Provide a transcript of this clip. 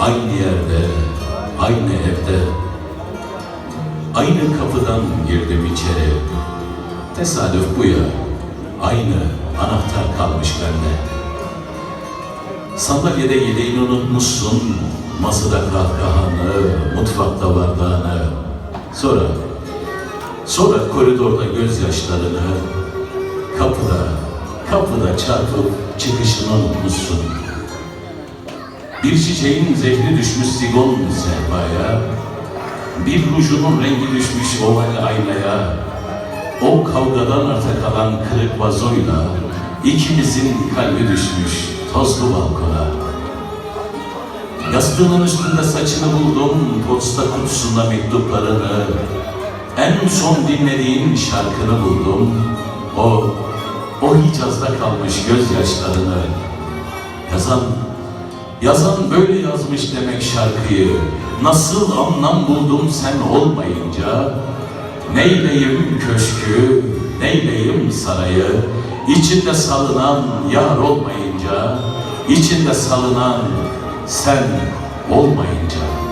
aynı yerde, aynı evde, aynı kapıdan girdim içeri. Tesadüf bu ya, aynı anahtar kalmış bende. Sandalyede yeleğini unutmuşsun, masada kahkahanı, mutfakta bardağını. Sonra, sonra koridorda gözyaşlarını, kapıda, kapıda çarpıp çıkışını unutmuşsun. Bir çiçeğin zehri düşmüş zigon sehpaya, bir rujunun rengi düşmüş oval aynaya, o kavgadan arta kalan kırık vazoyla ikimizin kalbi düşmüş tozlu balkona. Yastığının üstünde saçını buldum, posta kutusunda mektuplarını, en son dinlediğin şarkını buldum. O, o Hicaz'da kalmış gözyaşlarını. Yazan, yazan böyle yazmış demek şarkıyı. Nasıl anlam buldum sen olmayınca, Neyleyim köşkü, neyleyim sarayı, içinde salınan yar olmayınca, içinde salınan sen olmayınca.